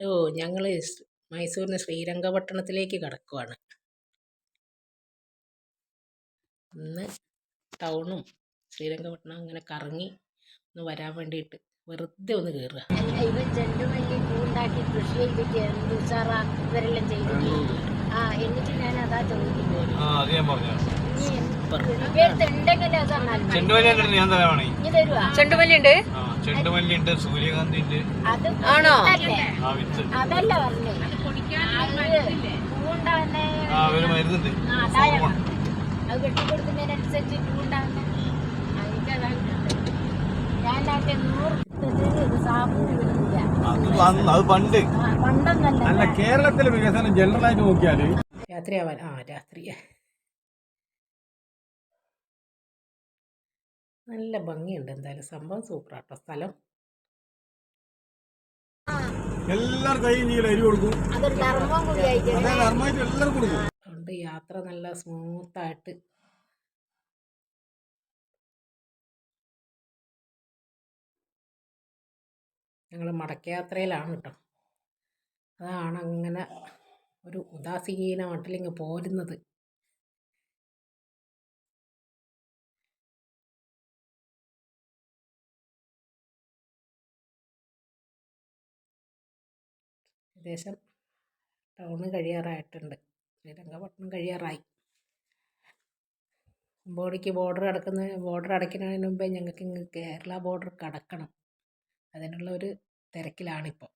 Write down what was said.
ഓ ഞങ്ങൾ മൈസൂരിൽ നിന്ന് ശ്രീരംഗപട്ടണത്തിലേക്ക് കടക്കുവാണ്. ഇന്ന് ടൗണും ശ്രീരംഗപട്ടണം അങ്ങനെ കറങ്ങി ഒന്ന് വരാൻ വേണ്ടിയിട്ട് വെറുതെ ഒന്ന് കയറുക അല്ല ഇവൻ ചെണ്ടുമല്ലി പൂണ്ടാക്കി കൃഷി ചെയ്തിട്ട് എന്ത് ഉഷാറാ ഇവരെല്ലാം ചെയ്തിട്ട് ആ എന്നിട്ട് ഞാൻ അതാ ചോദിക്കുന്നത് ചെണ്ടുമല്ലി ഉണ്ട്? ചെണ്ടുമല്ലി ഉണ്ട് സൂര്യകാന്തി ഉണ്ട് ആണോ? അതല്ല പറഞ്ഞേ. ആ ഒരു മരുന്നുണ്ട്. അത് അതിന്റെ ഞാൻ നൂറ് സാബൂന് വിടുന്നില്ല അത് വന്ന് അത് പണ്ട്. പണ്ടൊന്നല്ല. അല്ല കേരളത്തിലെ വികസനം ജനറലായിട്ട് നോക്കിയാൽ രാത്രിയാവാൻ ആ രാത്രി. നല്ല ഭംഗിയുണ്ട് എന്തായാലും. സംഭവം സൂപ്പറാട്ടോ. സ്ഥലം. നർമ്മമായിട്ട് എല്ലാവർക്കും കൊടുക്കും. അതുകൊണ്ട് യാത്ര നല്ല സ്മൂത്തായിട്ട്. ഞങ്ങൾ മടക്കയാത്രയിലാണ് കേട്ടോ. അതാണ് അങ്ങനെ ഒരു ഉദാസീനമായിട്ടില്ലെങ്കിൽ പോരുന്നത്. ഏകദേശം ടൗണ് കഴിയാറായിട്ടുണ്ട്. ശ്രീരംഗപട്ടണം കഴിയാറായി. ബോഡിക്ക് ബോർഡർ അടക്കുന്ന ബോർഡർ അടയ്ക്കുന്നതിന് മുമ്പേ ഞങ്ങൾക്ക് ഇങ്ങ് കേരള ബോർഡർ കടക്കണം. അതിനുള്ള ഒരു തിരക്കിലാണിപ്പോൾ.